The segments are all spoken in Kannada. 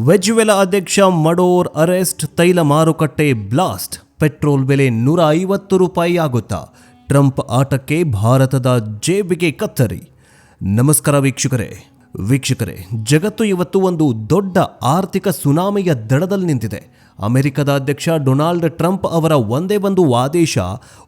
ವೆಜುವೆಲಾ ಅಧ್ಯಕ್ಷ ಮಡೋರ್ ಅರೆಸ್ಟ್ ತೈಲ ಮಾರುಕಟ್ಟೆ ಬ್ಲಾಸ್ಟ್. ಪೆಟ್ರೋಲ್ ಬೆಲೆ ನೂರ ಐವತ್ತು ರೂಪಾಯಿ ಆಗುತ್ತಾ? ಟ್ರಂಪ್ ಆಟಕ್ಕೆ ಭಾರತದ ಜೇಬಿಗೆ ಕತ್ತರಿ. ನಮಸ್ಕಾರ ವೀಕ್ಷಕರೇ. ವೀಕ್ಷಕರೇ, ಜಗತ್ತು ಇವತ್ತು ಒಂದು ದೊಡ್ಡ ಆರ್ಥಿಕ ಸುನಾಮಿಯ ದಡದಲ್ಲಿ ನಿಂತಿದೆ. ಅಮೆರಿಕದ ಅಧ್ಯಕ್ಷ ಡೊನಾಲ್ಡ್ ಟ್ರಂಪ್ ಅವರ ಒಂದೇ ಒಂದು ಆದೇಶ,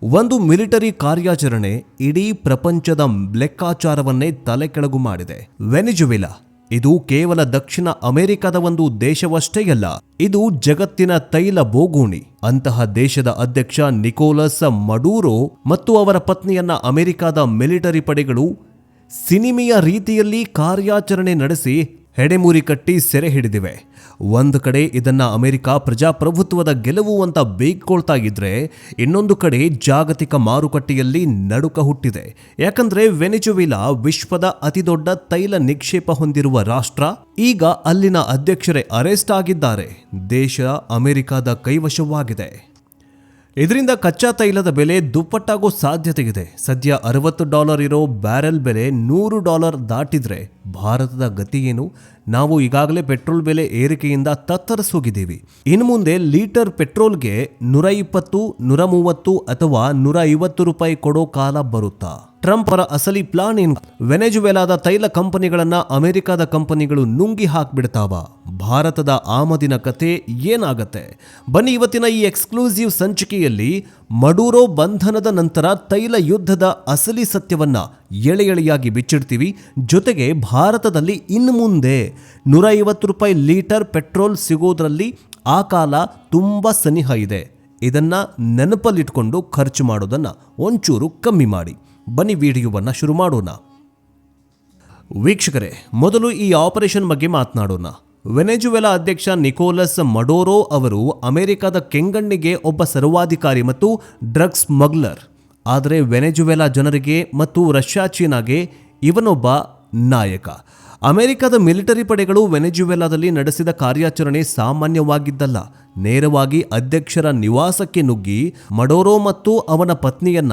ಒಂದು ಮಿಲಿಟರಿ ಕಾರ್ಯಾಚರಣೆ ಇಡೀ ಪ್ರಪಂಚದ ಲೆಕ್ಕಾಚಾರವನ್ನೇ ತಲೆಕೆಳಗು ಮಾಡಿದೆ. ವೆನಿಜುವೆಲಾ ಇದು ಕೇವಲ ದಕ್ಷಿಣ ಅಮೆರಿಕದ ಒಂದು ದೇಶವಷ್ಟೇ ಅಲ್ಲ, ಇದು ಜಗತ್ತಿನ ತೈಲ ಬೋಗೂಣಿ. ಅಂತಹ ದೇಶದ ಅಧ್ಯಕ್ಷ ನಿಕೋಲಸ್ ಮಡೂರೋ ಮತ್ತು ಅವರ ಪತ್ನಿಯನ್ನ ಅಮೆರಿಕದ ಮಿಲಿಟರಿ ಪಡೆಗಳು ಸಿನಿಮೆಯ ರೀತಿಯಲ್ಲಿ ಕಾರ್ಯಾಚರಣೆ ನಡೆಸಿ ಹೆಡೆಮುರಿ ಕಟ್ಟಿ ಸೆರೆ ಹಿಡಿದಿವೆ. ಒಂದು ಕಡೆ ಇದನ್ನ ಅಮೆರಿಕ ಪ್ರಜಾಪ್ರಭುತ್ವದ ಗೆಲುವು ಅಂತ ಬೇಯ್ಕೊಳ್ತಾ ಇದ್ರೆ ಇನ್ನೊಂದು ಕಡೆ ಜಾಗತಿಕ ಮಾರುಕಟ್ಟೆಯಲ್ಲಿ ನಡುಕ ಹುಟ್ಟಿದೆ. ಯಾಕಂದ್ರೆ ವೆನಿಜುವಿಲಾ ವಿಶ್ವದ ಅತಿದೊಡ್ಡ ತೈಲ ನಿಕ್ಷೇಪ ಹೊಂದಿರುವ ರಾಷ್ಟ್ರ. ಈಗ ಅಲ್ಲಿನ ಅಧ್ಯಕ್ಷರೇ ಅರೆಸ್ಟ್ ಆಗಿದ್ದಾರೆ. ದೇಶ ಅಮೆರಿಕದ ಕೈವಶವಾಗಿದೆ. ಇದರಿಂದ ಕಚ್ಚಾ ತೈಲದ ಬೆಲೆ ದುಪ್ಪಟ್ಟಾಗೋ ಸಾಧ್ಯತೆ ಇದೆ ಸದ್ಯ ಅರವತ್ತು ಡಾಲರ್ ಇರೋ ಬ್ಯಾರೆಲ್ ಬೆಲೆ ನೂರು ಡಾಲರ್ ದಾಟಿದ್ರೆ ಭಾರತದ ಗತಿ ಏನು? ನಾವು ಈಗಾಗಲೇ ಪೆಟ್ರೋಲ್ ಬೆಲೆ ಏರಿಕೆಯಿಂದ ತತ್ತರಿಸೋಗಿದ್ದೀವಿ. ಇನ್ನು ಮುಂದೆ ಲೀಟರ್ ಪೆಟ್ರೋಲ್ಗೆ ನೂರ ಇಪ್ಪತ್ತು ನೂರ ಮೂವತ್ತು ಅಥವಾ ನೂರ ಐವತ್ತು ರೂಪಾಯಿ ಕೊಡೋ ಕಾಲ ಬರುತ್ತಾ? ಟ್ರಂಪ್ ಅವರ ಅಸಲಿ ಪ್ಲಾನ್ ಏನು? ವೆನೆಜುವೆಲಾದ ತೈಲ ಕಂಪನಿಗಳನ್ನ ಅಮೆರಿಕದ ಕಂಪನಿಗಳು ನುಂಗಿ ಹಾಕ್ಬಿಡ್ತಾವ. ಭಾರತದ ಆಮದಿನ ಕತೆ ಏನಾಗತ್ತೆ? ಬನ್ನಿ ಇವತ್ತಿನ ಈ ಎಕ್ಸ್ಕ್ಲೂಸಿವ್ ಸಂಚಿಕೆಯಲ್ಲಿ ಮಡೂರೋ ಬಂಧನದ ನಂತರ ತೈಲ ಯುದ್ಧದ ಅಸಲಿ ಸತ್ಯವನ್ನ ಎಳೆ ಎಳೆಯಾಗಿ ಬಿಚ್ಚಿಡ್ತೀವಿ. ಜೊತೆಗೆ ಭಾರತದಲ್ಲಿ ಇನ್ನು ಮುಂದೆ ನೂರ ಐವತ್ತು ರೂಪಾಯಿ ಲೀಟರ್ ಪೆಟ್ರೋಲ್ ಸಿಗೋದ್ರಲ್ಲಿ ಆ ಕಾಲ ತುಂಬ ಸನಿಹ ಇದೆ. ಇದನ್ನು ನೆನಪಲ್ಲಿಟ್ಕೊಂಡು ಖರ್ಚು ಮಾಡೋದನ್ನು ಒಂಚೂರು ಕಮ್ಮಿ ಮಾಡಿ. ಬನ್ನಿ ವಿಡಿಯೋವನ್ನು ಶುರು ಮಾಡೋಣ. ವೀಕ್ಷಕರೇ, ಮೊದಲು ಈ ಆಪರೇಷನ್ ಬಗ್ಗೆ ಮಾತನಾಡೋಣ. ವೆನೆಜುವೆಲಾ ಅಧ್ಯಕ್ಷ ನಿಕೋಲಸ್ ಮಡೋರೋ ಅವರು ಅಮೆರಿಕದ ಕೆಂಗಣ್ಣಿಗೆ ಒಬ್ಬ ಸರ್ವಾಧಿಕಾರಿ ಮತ್ತು ಡ್ರಗ್ಸ್ ಮಗ್ಲರ್ ಆದರೆ ವೆನೆಜುವೆಲಾ ಜನರಿಗೆ ಮತ್ತು ರಷ್ಯಾ ಚೀನಾಗೆ ಇವನೊಬ್ಬ ನಾಯಕ. ಅಮೆರಿಕದ ಮಿಲಿಟರಿ ಪಡೆಗಳು ವೆನೆಜುವೆಲಾದಲ್ಲಿ ನಡೆಸಿದ ಕಾರ್ಯಾಚರಣೆ ಸಾಮಾನ್ಯವಾಗಿದ್ದಲ್ಲ. ನೇರವಾಗಿ ಅಧ್ಯಕ್ಷರ ನಿವಾಸಕ್ಕೆ ನುಗ್ಗಿ ಮಡೋರೋ ಮತ್ತು ಅವನ ಪತ್ನಿಯನ್ನ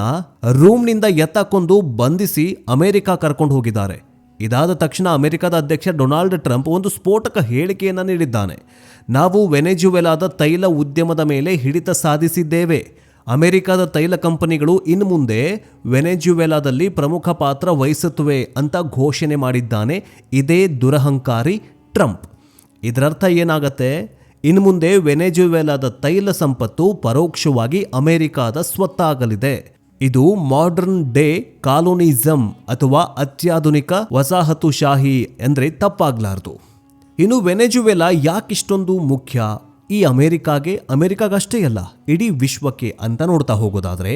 ರೂಮ್ನಿಂದ ಎತ್ತಕೊಂದು ಬಂಧಿಸಿ ಅಮೆರಿಕ ಕರ್ಕೊಂಡು ಹೋಗಿದ್ದಾರೆ. ಇದಾದ ತಕ್ಷಣ ಅಮೆರಿಕದ ಅಧ್ಯಕ್ಷ ಡೊನಾಲ್ಡ್ ಟ್ರಂಪ್ ಒಂದು ಸ್ಫೋಟಕ ಹೇಳಿಕೆಯನ್ನು ನೀಡಿದ್ದಾನೆ. ನಾವು ವೆನೆಜುವೆಲಾದ ತೈಲ ಉದ್ಯಮದ ಮೇಲೆ ಹಿಡಿತ ಸಾಧಿಸಿದ್ದೇವೆ. ಅಮೆರಿಕದ ತೈಲ ಕಂಪನಿಗಳು ಇನ್ನು ಮುಂದೆ ವೆನೆಜುವೆಲಾದಲ್ಲಿ ಪ್ರಮುಖ ಪಾತ್ರ ವಹಿಸುತ್ತವೆ ಅಂತ ಘೋಷಣೆ ಮಾಡಿದ್ದಾನೆ ಇದೇ ದುರಹಂಕಾರಿ ಟ್ರಂಪ್. ಇದರರ್ಥ ಏನಾಗತ್ತೆ? ಇನ್ನು ಮುಂದೆ ವೆನೆಜುವೆಲಾದ ತೈಲ ಸಂಪತ್ತು ಪರೋಕ್ಷವಾಗಿ ಅಮೆರಿಕಾದ ಸ್ವತ್ತಾಗಲಿದೆ. ಇದು ಮಾಡರ್ನ್ ಡೇ ಕಾಲೋನಿಸಂ ಅಥವಾ ಅತ್ಯಾಧುನಿಕ ವಸಾಹತುಶಾಹಿ ಅಂದರೆ ತಪ್ಪಾಗಲಾರದು. ಇನ್ನು ವೆನೆಜುವೆಲಾ ಯಾಕಿಷ್ಟೊಂದು ಮುಖ್ಯ? ಈ ಅಮೆರಿಕಾಗೆ ಅಮೆರಿಕಾಗಷ್ಟೇ ಅಲ್ಲ, ಇಡೀ ವಿಶ್ವಕ್ಕೆ ಅಂತ ನೋಡ್ತಾ ಹೋಗೋದಾದ್ರೆ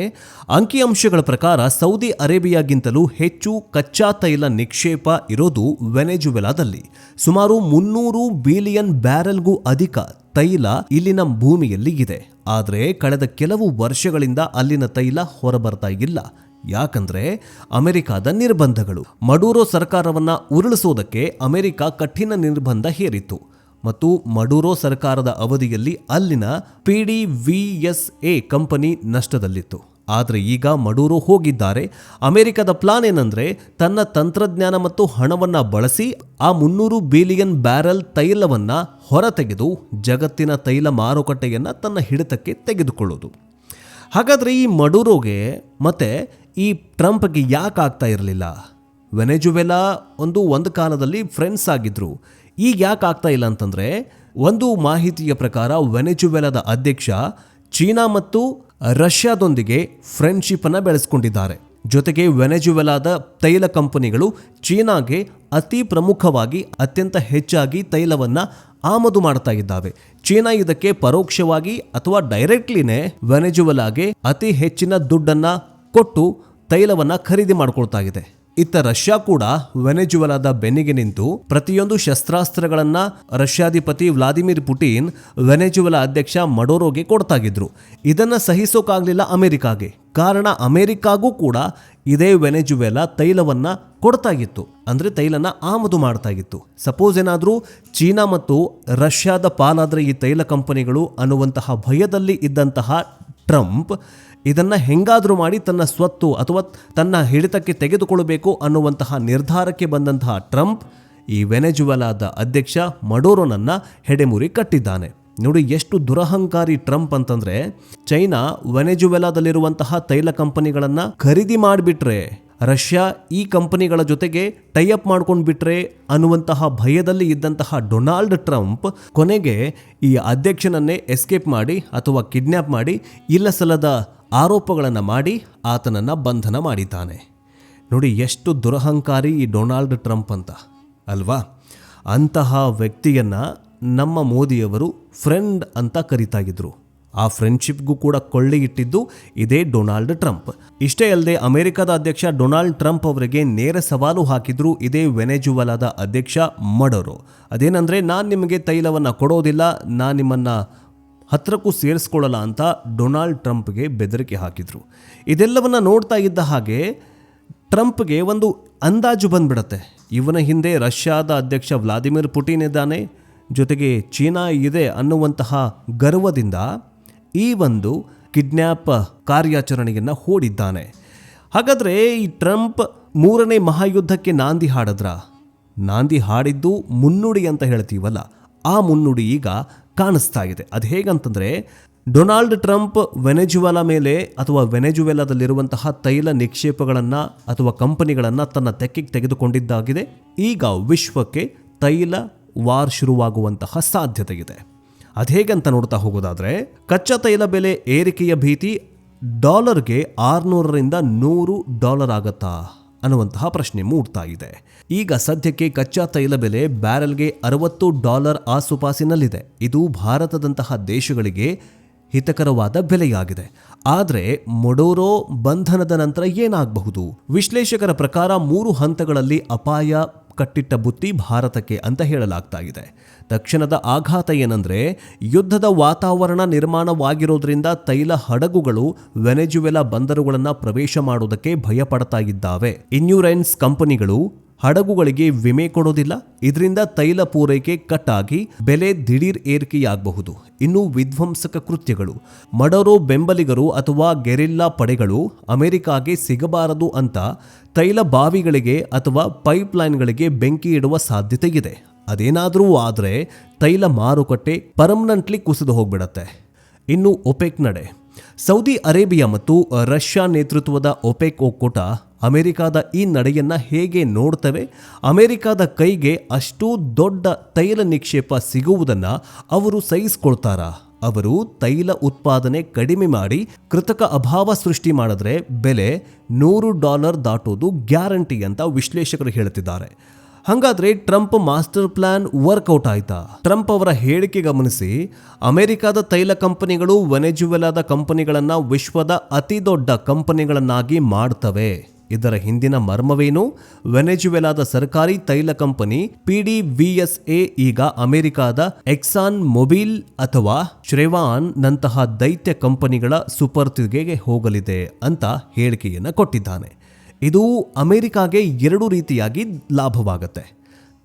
ಅಂಕಿಅಂಶಗಳ ಪ್ರಕಾರ ಸೌದಿ ಅರೇಬಿಯಾಗಿಂತಲೂ ಹೆಚ್ಚು ಕಚ್ಚಾ ತೈಲ ನಿಕ್ಷೇಪ ಇರೋದು ವೆನೆಜುವೆಲಾದಲ್ಲಿ. ಸುಮಾರು ಮುನ್ನೂರು ಬಿಲಿಯನ್ ಬ್ಯಾರೆಲ್ಗೂ ಅಧಿಕ ತೈಲ ಇಲ್ಲಿನ ಭೂಮಿಯಲ್ಲಿ ಇದೆ. ಆದರೆ ಕಳೆದ ಕೆಲವು ವರ್ಷಗಳಿಂದ ಅಲ್ಲಿನ ತೈಲ ಹೊರಬರ್ತಾ ಇಲ್ಲ. ಯಾಕಂದ್ರೆ ಅಮೆರಿಕದ ನಿರ್ಬಂಧಗಳು. ಮಡೂರೋ ಸರ್ಕಾರವನ್ನ ಉರುಳಿಸೋದಕ್ಕೆ ಅಮೆರಿಕ ಕಠಿಣ ನಿರ್ಬಂಧ ಹೇರಿತ್ತು. ಮತ್ತು ಮಡೂರೋ ಸರ್ಕಾರದ ಅವಧಿಯಲ್ಲಿ ಅಲ್ಲಿನ P D V S A company ನಷ್ಟದಲ್ಲಿತ್ತು. ಆದರೆ ಈಗ ಮಡೂರೋ ಹೋಗಿದ್ದಾರೆ. ಅಮೆರಿಕದ ಪ್ಲಾನ್ ಏನಂದ್ರೆ ತನ್ನ ತಂತ್ರಜ್ಞಾನ ಮತ್ತು ಹಣವನ್ನು ಬಳಸಿ ಆ ಮುನ್ನೂರು ಬಿಲಿಯನ್ ಬ್ಯಾರೆಲ್ ತೈಲವನ್ನ ಹೊರತೆಗೆದು ಜಗತ್ತಿನ ತೈಲ ಮಾರುಕಟ್ಟೆಯನ್ನು ತನ್ನ ಹಿಡಿತಕ್ಕೆ ತೆಗೆದುಕೊಳ್ಳೋದು. ಹಾಗಾದ್ರೆ ಈ ಮಡೂರೋಗೆ ಮತ್ತೆ ಈ ಟ್ರಂಪ್ಗೆ ಯಾಕೆ ಆಗ್ತಾ ಇರಲಿಲ್ಲ? ವೆನೆಜುವೆಲಾ ಒಂದು ಒಂದು ಕಾಲದಲ್ಲಿ ಫ್ರೆಂಡ್ಸ್ ಆಗಿದ್ರು. ಈಗ ಯಾಕೆ ಆಗ್ತಾ ಇಲ್ಲ ಅಂತಂದರೆ ಒಂದು ಮಾಹಿತಿಯ ಪ್ರಕಾರ ವೆನೆಜುವೆಲಾದ ಅಧ್ಯಕ್ಷ ಚೀನಾ ಮತ್ತು ರಷ್ಯಾದೊಂದಿಗೆ ಫ್ರೆಂಡ್ಶಿಪ್ಪನ್ನು ಬೆಳೆಸ್ಕೊಂಡಿದ್ದಾರೆ. ಜೊತೆಗೆ ವೆನೆಜುವೆಲಾದ ತೈಲ ಕಂಪನಿಗಳು ಚೀನಾಗೆ ಅತಿ ಪ್ರಮುಖವಾಗಿ ಅತ್ಯಂತ ಹೆಚ್ಚಾಗಿ ತೈಲವನ್ನು ಆಮದು ಮಾಡ್ತಾ ಇದ್ದಾವೆ. ಚೀನಾ ಇದಕ್ಕೆ ಪರೋಕ್ಷವಾಗಿ ಅಥವಾ ಡೈರೆಕ್ಟ್ಲಿನೇ ವೆನೆಜುವೆಲಾಗೆ ಅತಿ ಹೆಚ್ಚಿನ ದುಡ್ಡನ್ನು ಕೊಟ್ಟು ತೈಲವನ್ನು ಖರೀದಿ ಮಾಡ್ಕೊಳ್ತಾ ಇದೆ. ಇತ್ತ ರಷ್ಯಾ ಕೂಡ ವೆನೆಜುವೆಲಾದ ಬೆನ್ನಿಗೆ ನಿಂತು ಪ್ರತಿಯೊಂದು ಶಸ್ತ್ರಾಸ್ತ್ರಗಳನ್ನ ರಷ್ಯಾಧಿಪತಿ ವ್ಲಾದಿಮಿರ್ ಪುಟಿನ್ ವೆನೆಜುವೆಲಾ ಅಧ್ಯಕ್ಷ ಮಡೋರೋಗೆ ಕೊಡ್ತಾಗಿದ್ರು. ಇದನ್ನ ಸಹಿಸೋಕಾಗ್ಲಿಲ್ಲ ಅಮೆರಿಕಾಗೆ. ಕಾರಣ ಅಮೆರಿಕಾಗೂ ಕೂಡ ಇದೇ ವೆನೆಜುವೆಲಾ ತೈಲವನ್ನ ಕೊಡ್ತಾಗಿತ್ತು. ಅಂದ್ರೆ ತೈಲನ ಆಮದು ಮಾಡ್ತಾಗಿತ್ತು. ಸಪೋಸ್ ಏನಾದರೂ ಚೀನಾ ಮತ್ತು ರಷ್ಯಾದ ಪಾಲಾದ್ರೆ ಈ ತೈಲ ಕಂಪನಿಗಳು ಅನ್ನುವಂತಹ ಭಯದಲ್ಲಿ ಇದ್ದಂತಹ ಟ್ರಂಪ್ ಇದನ್ನ ಹೆಂಗಾದರೂ ಮಾಡಿ ತನ್ನ ಸ್ವತ್ತು ಅಥವಾ ತನ್ನ ಹಿಡಿತಕ್ಕೆ ತೆಗೆದುಕೊಳ್ಳಬೇಕು ಅನ್ನುವಂತಹ ನಿರ್ಧಾರಕ್ಕೆ ಬಂದಂತಹ ಟ್ರಂಪ್ ಈ ವೆನೆಜುವೆಲಾದ ಅಧ್ಯಕ್ಷ ಮಡೋರೋನನ್ನು ಹೆಡೆಮುರಿ ಕಟ್ಟಿದ್ದಾನೆ. ನೋಡಿ ಎಷ್ಟು ದುರಹಂಕಾರಿ ಟ್ರಂಪ್ ಅಂತಂದರೆ ಚೈನಾ ವೆನೆಜುವೆಲಾದಲ್ಲಿರುವಂತಹ ತೈಲ ಕಂಪನಿಗಳನ್ನು ಖರೀದಿ ಮಾಡಿಬಿಟ್ರೆ, ರಷ್ಯಾ ಈ ಕಂಪನಿಗಳ ಜೊತೆಗೆ ಟೈಅಪ್ ಮಾಡ್ಕೊಂಡು ಬಿಟ್ರೆ ಅನ್ನುವಂತಹ ಭಯದಲ್ಲಿ ಇದ್ದಂತಹ ಡೊನಾಲ್ಡ್ ಟ್ರಂಪ್ ಕೊನೆಗೆ ಈ ಅಧ್ಯಕ್ಷನನ್ನೇ ಎಸ್ಕೇಪ್ ಮಾಡಿ ಅಥವಾ ಕಿಡ್ನ್ಯಾಪ್ ಮಾಡಿ, ಇಲ್ಲ ಸಲ್ಲದ ಆರೋಪಗಳನ್ನು ಮಾಡಿ ಆತನನ್ನು ಬಂಧನ ಮಾಡಿದ್ದಾನೆ. ನೋಡಿ ಎಷ್ಟು ದುರಹಂಕಾರಿ ಈ ಡೊನಾಲ್ಡ್ ಟ್ರಂಪ್ ಅಂತ, ಅಲ್ವಾ? ಅಂತಹ ವ್ಯಕ್ತಿಯನ್ನು ನಮ್ಮ ಮೋದಿಯವರು ಫ್ರೆಂಡ್ ಅಂತ ಕರೀತಾಗಿದ್ರು ಆ ಫ್ರೆಂಡ್ಶಿಪ್ಗೂ ಕೂಡ ಕೊಳ್ಳಿ ಇಟ್ಟಿದ್ದು ಇದೇ ಡೊನಾಲ್ಡ್ ಟ್ರಂಪ್. ಇಷ್ಟೇ ಅಲ್ಲದೆ ಅಮೆರಿಕದ ಅಧ್ಯಕ್ಷ ಡೊನಾಲ್ಡ್ ಟ್ರಂಪ್ ಅವರಿಗೆ ನೇರ ಸವಾಲು ಹಾಕಿದ್ರು ಇದೇ ವೆನೆಜುವಲಾದ ಅಧ್ಯಕ್ಷ ಮಡೋರೋ. ಅದೇನಂದ್ರೆ, ನಾನು ನಿಮಗೆ ತೈಲವನ್ನು ಕೊಡೋದಿಲ್ಲ, ನಾನು ನಿಮ್ಮನ್ನ ಹತ್ರಕ್ಕೂ ಸೇರಿಸ್ಕೊಳ್ಳಲ್ಲ ಅಂತ ಡೊನಾಲ್ಡ್ ಟ್ರಂಪ್ಗೆ ಬೆದರಿಕೆ ಹಾಕಿದರು. ಇದೆಲ್ಲವನ್ನು ನೋಡ್ತಾ ಇದ್ದ ಹಾಗೆ ಟ್ರಂಪ್ಗೆ ಒಂದು ಅಂದಾಜು ಬಂದ್ಬಿಡತ್ತೆ. ಇವನ ಹಿಂದೆ ರಷ್ಯಾದ ಅಧ್ಯಕ್ಷ ವ್ಲಾದಿಮಿರ್ ಪುಟಿನ್ ಇದ್ದಾನೆ, ಜೊತೆಗೆ ಚೀನಾ ಇದೆ ಅನ್ನುವಂತಹ ಗರ್ವದಿಂದ ಈ ಒಂದು ಕಿಡ್ನ್ಯಾಪ್ ಕಾರ್ಯಾಚರಣೆಯನ್ನು ಹೂಡಿದ್ದಾನೆ. ಹಾಗಾದರೆ ಈ ಟ್ರಂಪ್ ಮೂರನೇ ಮಹಾಯುದ್ಧಕ್ಕೆ ನಾಂದಿ ಹಾಡಿದ್ರ? ನಾಂದಿ ಹಾಡಿದ್ದು ಮುನ್ನುಡಿ ಅಂತ ಹೇಳ್ತೀವಲ್ಲ, ಆ ಮುನ್ನುಡಿ ಈಗ ಕಾಣಿಸ್ತಾ ಇದೆ. ಅದು ಹೇಗಂತಂದರೆ, ಡೊನಾಲ್ಡ್ ಟ್ರಂಪ್ ವೆನೆಜುವೆಲಾ ಮೇಲೆ ಅಥವಾ ವೆನೆಜುವೆಲಾದಲ್ಲಿರುವಂತಹ ತೈಲ ನಿಕ್ಷೇಪಗಳನ್ನು ಅಥವಾ ಕಂಪನಿಗಳನ್ನು ತನ್ನ ತೆಕ್ಕಿಗೆ ತೆಗೆದುಕೊಂಡಿದ್ದಾಗಿದೆ. ಈಗ ವಿಶ್ವಕ್ಕೆ ತೈಲ ವಾರ್ ಶುರುವಾಗುವಂತಹ ಸಾಧ್ಯತೆ ಇದೆ. ಅದು ಹೇಗಂತ ನೋಡ್ತಾ ಹೋಗೋದಾದರೆ, ಕಚ್ಚಾ ತೈಲ ಬೆಲೆ ಏರಿಕೆಯ ಭೀತಿ ಡಾಲರ್ಗೆ ಆರುನೂರರಿಂದ ನೂರು ಡಾಲರ್ ಆಗತ್ತಾ? ಅನ್ನುವಂತಹ ಪ್ರಶ್ನೆ ಮೂಡ್ತಾ ಇದೆ. ಈಗ ಸದ್ಯಕ್ಕೆ ಕಚ್ಚಾ ತೈಲ ಬೆಲೆ ಬ್ಯಾರೆಲ್ಗೆ ಅರವತ್ತು ಡಾಲರ್ ಆಸುಪಾಸಿನಲ್ಲಿದೆ. ಇದು ಭಾರತದಂತಹ ದೇಶಗಳಿಗೆ ಹಿತಕರವಾದ ಬೆಲೆಯಾಗಿದೆ. ಆದರೆ ಮೊಡೋರೋ ಬಂಧನದ ನಂತರ ಏನಾಗಬಹುದು? ವಿಶ್ಲೇಷಕರ ಪ್ರಕಾರ ಮೂರು ಹಂತಗಳಲ್ಲಿ ಅಪಾಯ ಕಟ್ಟಿಟ್ಟ ಬುತ್ತಿ ಭಾರತಕ್ಕೆ ಅಂತ ಹೇಳಲಾಗ್ತಾ ಇದೆ ತಕ್ಷಣದ ಆಘಾತ ಏನಂದರೆ, ಯುದ್ಧದ ವಾತಾವರಣ ನಿರ್ಮಾಣವಾಗಿರೋದ್ರಿಂದ ತೈಲ ಹಡಗುಗಳು ವೆನೆಜುವೆಲಾ ಬಂದರುಗಳನ್ನು ಪ್ರವೇಶ ಮಾಡುವುದಕ್ಕೆ ಭಯಪಡ್ತಾ ಇದ್ದಾವೆ ಇನ್ಯೂರೆನ್ಸ್ ಕಂಪನಿಗಳು ಹಡಗುಗಳಿಗೆ ವಿಮೆ ಕೊಡೋದಿಲ್ಲ. ಇದರಿಂದ ತೈಲ ಪೂರೈಕೆ ಕಟ್ ಆಗಿ ಬೆಲೆ ದಿಢೀರ್ ಏರಿಕೆಯಾಗಬಹುದು. ಇನ್ನು ವಿಧ್ವಂಸಕ ಕೃತ್ಯಗಳು. ಮಡರೋ ಬೆಂಬಲಿಗರು ಅಥವಾ ಗೆರಿಲ್ಲಾ ಪಡೆಗಳು ಅಮೆರಿಕಾಗೆ ಸಿಗಬಾರದು ಅಂತ ತೈಲ ಬಾವಿಗಳಿಗೆ ಅಥವಾ ಪೈಪ್ಲೈನ್ಗಳಿಗೆ ಬೆಂಕಿ ಇಡುವ ಸಾಧ್ಯತೆ ಇದೆ. ಅದೇನಾದರೂ ಆದರೆ ತೈಲ ಮಾರುಕಟ್ಟೆ ಪರ್ಮನೆಂಟ್ಲಿ ಕುಸಿದು ಹೋಗ್ಬಿಡತ್ತೆ. ಇನ್ನು ಒಪೆಕ್ ನಡೆ. ಸೌದಿ ಅರೇಬಿಯಾ ಮತ್ತು ರಷ್ಯಾ ನೇತೃತ್ವದ ಒಪೆಕ್ ಒಕ್ಕೂಟ ಅಮೆರಿಕಾದ ಈ ನಡೆಯನ್ನ ಹೇಗೆ ನೋಡ್ತವೆ, ಅಮೆರಿಕಾದ ಕೈಗೆ ಅಷ್ಟು ದೊಡ್ಡ ತೈಲ ನಿಕ್ಷೇಪ ಸಿಗುವುದನ್ನು ಅವರು ಸಹಿಸ್ಕೊಳ್ತಾರಾ? ಅವರು ತೈಲ ಉತ್ಪಾದನೆ ಕಡಿಮೆ ಮಾಡಿ ಕೃತಕ ಅಭಾವ ಸೃಷ್ಟಿ ಮಾಡಿದ್ರೆ ಬೆಲೆ ನೂರು ಡಾಲರ್ ದಾಟೋದು ಗ್ಯಾರಂಟಿ ಅಂತ ವಿಶ್ಲೇಷಕರು ಹೇಳ್ತಿದ್ದಾರೆ. ಹಾಗಾದ್ರೆ Trump master plan work out ಆಯ್ತಾ? ಟ್ರಂಪ್ ಅವರ ಹೇಳಿಕೆ ಗಮನಿಸಿ, ಅಮೆರಿಕದ ತೈಲ ಕಂಪನಿಗಳು ವೆನೆಜುವೆಲಾದ ಕಂಪನಿಗಳನ್ನ ವಿಶ್ವದ ಅತಿ ದೊಡ್ಡ ಕಂಪನಿಗಳನ್ನಾಗಿ ಮಾಡ್ತವೆ. ಇದರ ಹಿಂದಿನ ಮರ್ಮವೇನು? ವೆನೆಜುವೆಲಾದ ಸರ್ಕಾರಿ ತೈಲ ಕಂಪನಿ ಪಿಡಿವಿಎಸ್ಎ ಈಗ ಅಮೆರಿಕಾದ ಎಕ್ಸಾನ್ ಮೊಬಿಲ್ ಅಥವಾ ಶ್ರೆವಾನ್ ನಂತಹ ದೈತ್ಯ ಕಂಪನಿಗಳ ಸುಪರ್ತಿಗೆ ಹೋಗಲಿದೆ ಅಂತ ಹೇಳಿಕೆಯನ್ನು ಕೊಟ್ಟಿದ್ದಾನೆ. ಇದು ಅಮೆರಿಕಾಗೆ ಎರಡು ರೀತಿಯಾಗಿ ಲಾಭವಾಗುತ್ತೆ.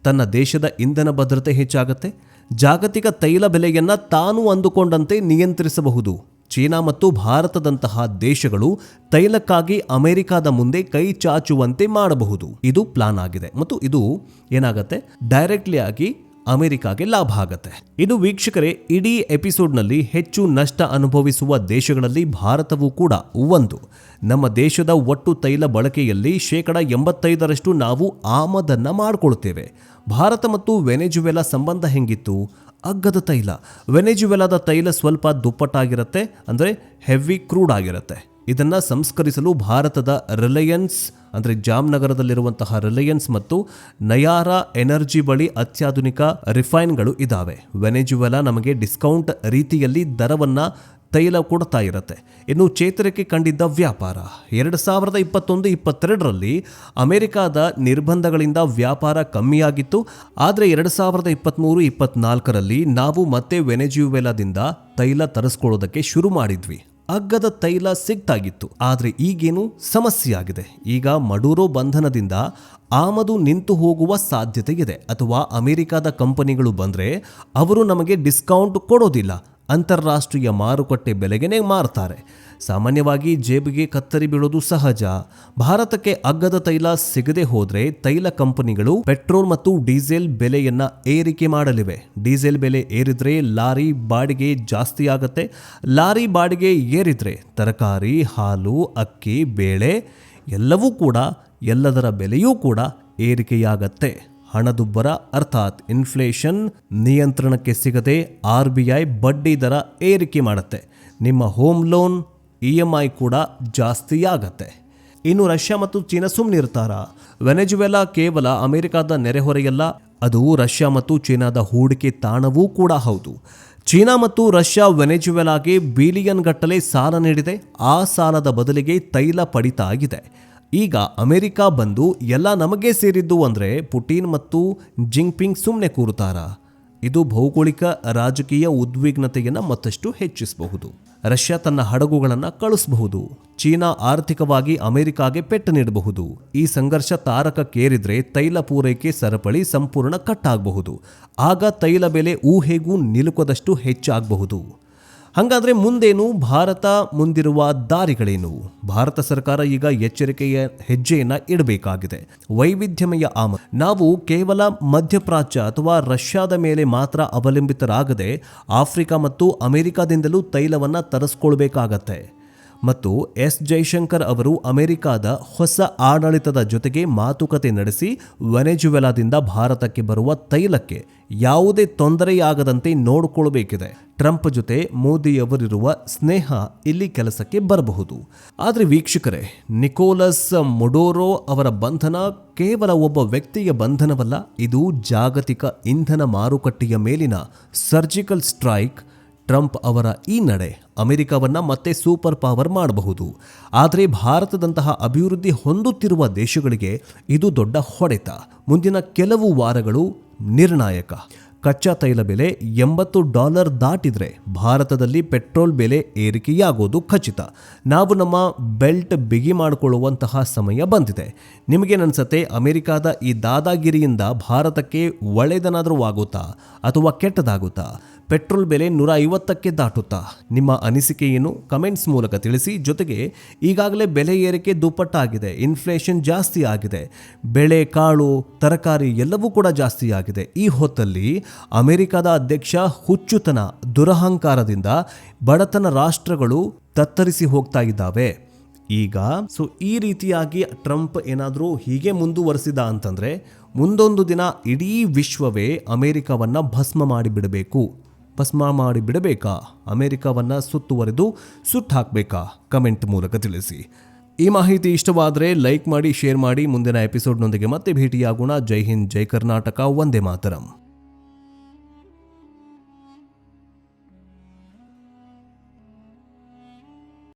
ತನ್ನ ದೇಶದ ಇಂಧನ ಭದ್ರತೆ ಹೆಚ್ಚಾಗುತ್ತೆ. ಜಾಗತಿಕ ತೈಲ ಬೆಲೆಯನ್ನು ತಾನು ಅಂದುಕೊಂಡಂತೆ ನಿಯಂತ್ರಿಸಬಹುದು. ಚೀನಾ ಮತ್ತು ಭಾರತದಂತಹ ದೇಶಗಳು ತೈಲಕ್ಕಾಗಿ ಅಮೆರಿಕಾದ ಮುಂದೆ ಕೈ ಚಾಚುವಂತೆ ಮಾಡಬಹುದು. ಇದು ಪ್ಲಾನ್ ಆಗಿದೆ. ಮತ್ತು ಇದು ಏನಾಗುತ್ತೆ? ಡೈರೆಕ್ಟ್ಲಿ ಆಗಿ ಅಮೆರಿಕಾಗೆ ಲಾಭ ಆಗತ್ತೆ. ಇದು ವೀಕ್ಷಕರೇ, ಇಡೀ ಎಪಿಸೋಡ್ನಲ್ಲಿ ಹೆಚ್ಚು ನಷ್ಟ ಅನುಭವಿಸುವ ದೇಶಗಳಲ್ಲಿ ಭಾರತವೂ ಕೂಡ ಒಂದು. ನಮ್ಮ ದೇಶದ ಒಟ್ಟು ತೈಲ ಬಳಕೆಯಲ್ಲಿ ಶೇಕಡ ಎಂಬತ್ತೈದರಷ್ಟು ನಾವು ಆಮದನ್ನ ಮಾಡಿಕೊಳ್ತೇವೆ. ಭಾರತ ಮತ್ತು ವೆನೆಜುವೆಲಾ ಸಂಬಂಧ ಹೆಂಗಿತ್ತು? ಅಗ್ಗದ ತೈಲ. ವೆನೆಜುವೆಲಾದ ತೈಲ ಸ್ವಲ್ಪ ದುಪ್ಪಟ್ಟಾಗಿರುತ್ತೆ, ಅಂದರೆ ಹೆವಿ ಕ್ರೂಡ್ ಆಗಿರುತ್ತೆ. ಇದನ್ನು ಸಂಸ್ಕರಿಸಲು ಭಾರತದ ರಿಲಯನ್ಸ್ ಅಂದರೆ ಜಾಮ್ನಗರದಲ್ಲಿರುವಂತಹ ರಿಲಯನ್ಸ್ ಮತ್ತು ನಯಾರಾ ಎನರ್ಜಿ ಬಳಿ ಅತ್ಯಾಧುನಿಕ ರಿಫೈನ್ಗಳು ಇದ್ದಾವೆ ವೆನೆಜುವೆಲಾ ನಮಗೆ ಡಿಸ್ಕೌಂಟ್ ರೀತಿಯಲ್ಲಿ ದರವನ್ನು ತೈಲ ಕೊಡ್ತಾ ಇರುತ್ತೆ. ಇನ್ನು ಚೇತರಿಕೆ ಕಂಡಿದ್ದ ವ್ಯಾಪಾರ. ಎರಡು ಸಾವಿರದ ಇಪ್ಪತ್ತೊಂದು, ಇಪ್ಪತ್ತೆರಡರಲ್ಲಿ ಅಮೆರಿಕಾದ ನಿರ್ಬಂಧಗಳಿಂದ ವ್ಯಾಪಾರ ಕಮ್ಮಿಯಾಗಿತ್ತು. ಆದರೆ ಎರಡು ಸಾವಿರದ ಇಪ್ಪತ್ತ್ಮೂರು ಇಪ್ಪತ್ನಾಲ್ಕರಲ್ಲಿ ನಾವು ಮತ್ತೆ ವೆನೆಜುವೆಲಾದಿಂದ ತೈಲ ತರಿಸ್ಕೊಳ್ಳೋದಕ್ಕೆ ಶುರು ಮಾಡಿದ್ವಿ. ಅಗ್ಗದ ತೈಲ ಸಿಗ್ತಾಗಿತ್ತು, ಆದರೆ ಈಗೇನು ಸಮಸ್ಯೆಯಾಗಿದೆ. ಈಗ ಮಡೂರೋ ಬಂಧನದಿಂದ ಆಮದು ನಿಂತು ಹೋಗುವ ಸಾಧ್ಯತೆ ಇದೆ ಅಥವಾ ಅಮೆರಿಕಾದ ಕಂಪನಿಗಳು ಬಂದರೆ ಅವರು ನಮಗೆ ಡಿಸ್ಕೌಂಟ್ ಕೊಡೋದಿಲ್ಲ. ಅಂತಾರಾಷ್ಟ್ರೀಯ ಮಾರುಕಟ್ಟೆ ಬೆಲೆಗೇ ಮಾರ್ತಾರೆ. ಸಾಮಾನ್ಯವಾಗಿ ಜೇಬಿಗೆ ಕತ್ತರಿ ಬೀಳೋದು ಸಹಜ. ಭಾರತಕ್ಕೆ ಅಗ್ಗದ ತೈಲ ಸಿಗದೆ ಹೋದರೆ ತೈಲ ಕಂಪನಿಗಳು ಪೆಟ್ರೋಲ್ ಮತ್ತು ಡೀಸೆಲ್ ಬೆಲೆಯನ್ನ ಏರಿಕೆ ಮಾಡಲಿವೆ. ಡೀಸೆಲ್ ಬೆಲೆ ಏರಿದ್ರೆ ಲಾರಿ ಬಾಡಿಗೆ ಜಾಸ್ತಿ ಆಗುತ್ತೆ. ಲಾರಿ ಬಾಡಿಗೆ ಏರಿದ್ರೆ ತರಕಾರಿ, ಹಾಲು, ಅಕ್ಕಿ, ಬೇಳೆ ಎಲ್ಲವೂ ಕೂಡ ಎಲ್ಲದರ ಬೆಲೆಯೂ ಕೂಡ ಏರಿಕೆಯಾಗತ್ತೆ. ಹಣದುಬ್ಬರ, ಅರ್ಥಾತ್ ಇನ್ಫ್ಲೇಷನ್ ನಿಯಂತ್ರಣಕ್ಕೆ ಸಿಗದೆ ಆರ್ ಬಿ ಐ ಬಡ್ಡಿ ದರ ಏರಿಕೆ ಮಾಡುತ್ತೆ. ನಿಮ್ಮ home loan E M I ಕೂಡ ಜಾಸ್ತಿ ಆಗತ್ತೆ ಇನ್ನು ರಷ್ಯಾ ಮತ್ತು ಚೀನಾ ಸುಮ್ಮನಿರ್ತಾರ ವೆನೆಜುವೆಲಾ ಕೇವಲ ಅಮೆರಿಕದ ನೆರೆಹೊರೆಯಲ್ಲ, ಅದು ರಷ್ಯಾ ಮತ್ತು ಚೀನಾದ ಹೂಡಿಕೆ ತಾಣವೂ ಕೂಡ ಹೌದು. ಚೀನಾ ಮತ್ತು ರಷ್ಯಾ ವೆನೆಜುವೆಲಾಗೆ ಬಿಲಿಯನ್ ಗಟ್ಟಲೆ ಸಾಲ ನೀಡಿದೆ. ಆ ಸಾಲದ ಬದಲಿಗೆ ತೈಲ ಪಡಿತ ಇದೆ ಈಗ ಅಮೆರಿಕ ಬಂದು ಎಲ್ಲ ನಮಗೆ ಸೇರಿದ್ದು ಅಂದರೆ ಪುಟಿನ್ ಮತ್ತು ಜಿಂಗ್ಪಿಂಗ್ ಸುಮ್ಮನೆ ಕೂರುತ್ತಾರ. ಇದು ಭೌಗೋಳಿಕ ರಾಜಕೀಯ ಉದ್ವಿಗ್ನತೆಯನ್ನು ಮತ್ತಷ್ಟು ಹೆಚ್ಚಿಸಬಹುದು. ರಷ್ಯಾ ತನ್ನ ಹಡಗುಗಳನ್ನು ಕಳಿಸಬಹುದು. ಚೀನಾ ಆರ್ಥಿಕವಾಗಿ ಅಮೆರಿಕಾಗೆ ಪೆಟ್ಟು ನೀಡಬಹುದು. ಈ ಸಂಘರ್ಷ ತಾರಕಕ್ಕೇರಿದ್ರೆ ತೈಲ ಪೂರೈಕೆ ಸರಪಳಿ ಸಂಪೂರ್ಣ ಕಟ್ಟಾಗಬಹುದು. ಆಗ ತೈಲ ಬೆಲೆ ಊಹೆಗೂ ನಿಲುಕದಷ್ಟು ಹೆಚ್ಚಾಗಬಹುದು. ಹಾಗಾದ್ರೆ ಮುಂದೇನು ಭಾರತ ಮುಂದಿರುವ ದಾರಿಗಳೇನು? ಭಾರತ ಸರ್ಕಾರ ಈಗ ಎಚ್ಚರಿಕೆಯ ಹೆಜ್ಜೆಯನ್ನು ಇಡಬೇಕಾಗಿದೆ. ವೈವಿಧ್ಯಮಯ ಆಮ ನಾವು ಕೇವಲ ಮಧ್ಯಪ್ರಾಚ್ಯ ಅಥವಾ ರಷ್ಯಾದ ಮೇಲೆ ಮಾತ್ರ ಅವಲಂಬಿತರಾಗದೆ ಆಫ್ರಿಕಾ ಮತ್ತು ಅಮೆರಿಕಾದಿಂದಲೂ ತೈಲವನ್ನು ತರಿಸ್ಕೊಳ್ಬೇಕಾಗತ್ತೆ. ಮತ್ತು ಎಸ್ ಜೈಶಂಕರ್ ಅವರು ಅಮೆರಿಕಾದ ಹೊಸ ಆಡಳಿತದ ಜೊತೆಗೆ ಮಾತುಕತೆ ನಡೆಸಿ ವೆನೆಜುವೆಲಾದಿಂದ ಭಾರತಕ್ಕೆ ಬರುವ ತೈಲಕ್ಕೆ ಯಾವುದೇ ತೊಂದರೆಯಾಗದಂತೆ ನೋಡಿಕೊಳ್ಬೇಕಿದೆ. ಟ್ರಂಪ್ ಜೊತೆ ಮೋದಿಯವರಿರುವ ಸ್ನೇಹ ಇಲ್ಲಿ ಕೆಲಸಕ್ಕೆ ಬರಬಹುದು. ಆದರೆ ವೀಕ್ಷಕರೇ, ನಿಕೋಲಸ್ ಮೊಡೋರೋ ಅವರ ಬಂಧನ ಕೇವಲ ಒಬ್ಬ ವ್ಯಕ್ತಿಯ ಬಂಧನವಲ್ಲ, ಇದು ಜಾಗತಿಕ ಇಂಧನ ಮಾರುಕಟ್ಟೆಯ ಮೇಲಿನ ಸರ್ಜಿಕಲ್ ಸ್ಟ್ರೈಕ್ ಟ್ರಂಪ್ ಅವರ ಈ ನಡೆ ಅಮೆರಿಕವನ್ನ ಮತ್ತೆ ಸೂಪರ್ ಪವರ್ ಮಾಡಬಹುದು. ಆದರೆ ಭಾರತದಂತಹ ಅಭಿವೃದ್ಧಿ ಹೊಂದುತ್ತಿರುವ ದೇಶಗಳಿಗೆ ಇದು ದೊಡ್ಡ ಹೊಡೆತ. ಮುಂದಿನ ಕೆಲವು ವಾರಗಳು ನಿರ್ಣಾಯಕ. ಕಚ್ಚಾ ತೈಲ ಬೆಲೆ ಎಂಬತ್ತು ಡಾಲರ್ ದಾಟಿದರೆ ಭಾರತದಲ್ಲಿ ಪೆಟ್ರೋಲ್ ಬೆಲೆ ಏರಿಕೆಯಾಗೋದು ಖಚಿತ. ನಾವು ನಮ್ಮ ಬೆಲ್ಟ್ ಬಿಗಿ ಮಾಡಿಕೊಳ್ಳುವಂತಹ ಸಮಯ ಬಂದಿದೆ. ನಿಮಗೇನನ್ಸತ್ತೆ ಅಮೆರಿಕಾದ ಈ ದಾದಾಗಿರಿಯಿಂದ ಭಾರತಕ್ಕೆ ಒಳ್ಳೆಯದನಾದರೂ ಆಗುತ್ತಾ ಅಥವಾ ಕೆಟ್ಟದಾಗುತ್ತಾ? ಪೆಟ್ರೋಲ್ ಬೆಲೆ ನೂರ ಐವತ್ತಕ್ಕೆ ದಾಟುತ್ತಾ? ನಿಮ್ಮ ಅನಿಸಿಕೆ ಏನು ಕಮೆಂಟ್ಸ್ ಮೂಲಕ ತಿಳಿಸಿ. ಜೊತೆಗೆ, ಈಗಾಗಲೇ ಬೆಲೆ ಏರಿಕೆ ದುಪ್ಪಟ್ಟಾಗಿದೆ, ಇನ್ಫ್ಲೇಷನ್ ಜಾಸ್ತಿ ಆಗಿದೆ, ಬೆಳೆ ಕಾಳು, ತರಕಾರಿ ಎಲ್ಲವೂ ಕೂಡ ಜಾಸ್ತಿ ಆಗಿದೆ. ಈ ಹೊತ್ತಲ್ಲಿ ಅಮೆರಿಕದ ಅಧ್ಯಕ್ಷ ಹುಚ್ಚುತನ ದುರಹಂಕಾರದಿಂದ ಬಡತನ ರಾಷ್ಟ್ರಗಳು ತತ್ತರಿಸಿ ಹೋಗ್ತಾ ಇದ್ದಾವೆ. ಈಗ, ಸೊ ಈ ರೀತಿಯಾಗಿ ಟ್ರಂಪ್ ಏನಾದರೂ ಹೀಗೆ ಮುಂದುವರೆಸಿದ ಅಂತಂದರೆ, ಮುಂದೊಂದು ದಿನ ಇಡೀ ವಿಶ್ವವೇ ಅಮೆರಿಕವನ್ನು ಭಸ್ಮ ಮಾಡಿಬಿಡಬೇಕು. ಭಸ್ಮ ಮಾಡಿ ಬಿಡಬೇಕಾ? ಅಮೆರಿಕವನ್ನು ಸುತ್ತುವರೆದು ಸುಟ್ಟು ಹಾಕಬೇಕಾ? ಕಮೆಂಟ್ ಮೂಲಕ ತಿಳಿಸಿ. ಈ ಮಾಹಿತಿ ಇಷ್ಟವಾದರೆ ಲೈಕ್ ಮಾಡಿ, ಶೇರ್ ಮಾಡಿ. ಮುಂದಿನ ಎಪಿಸೋಡ್ನೊಂದಿಗೆ ಮತ್ತೆ ಭೇಟಿಯಾಗೋಣ. ಜೈ ಹಿಂದ್, ಜೈ ಕರ್ನಾಟಕ. ಒಂದೇ ಮಾತರಂ.